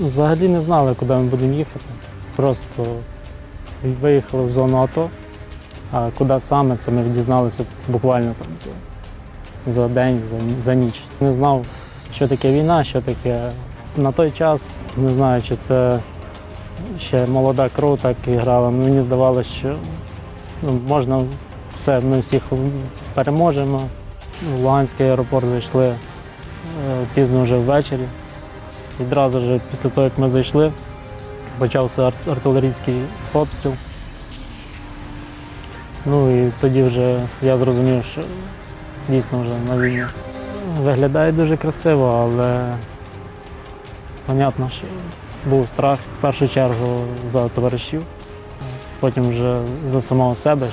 Взагалі не знали, куди ми будемо їхати. Просто виїхали в зону АТО, а куди саме це ми дізналися буквально там за- день, за, за ніч. Не знав, що таке війна, що таке. На той час не знаю, чи це ще молода кров так і грала. Мені здавалося, що ну, можна все, ми всіх переможемо. В Луганський аеропорт зайшли е, пізно вже ввечері. Відразу ж після того, як ми зайшли, почався ар- артилерійський обстріл. Ну і тоді вже я зрозумів, що дійсно вже на війні. Виглядає дуже красиво, але понятно, що був страх в першу чергу за товаришів, потім вже за самого себе.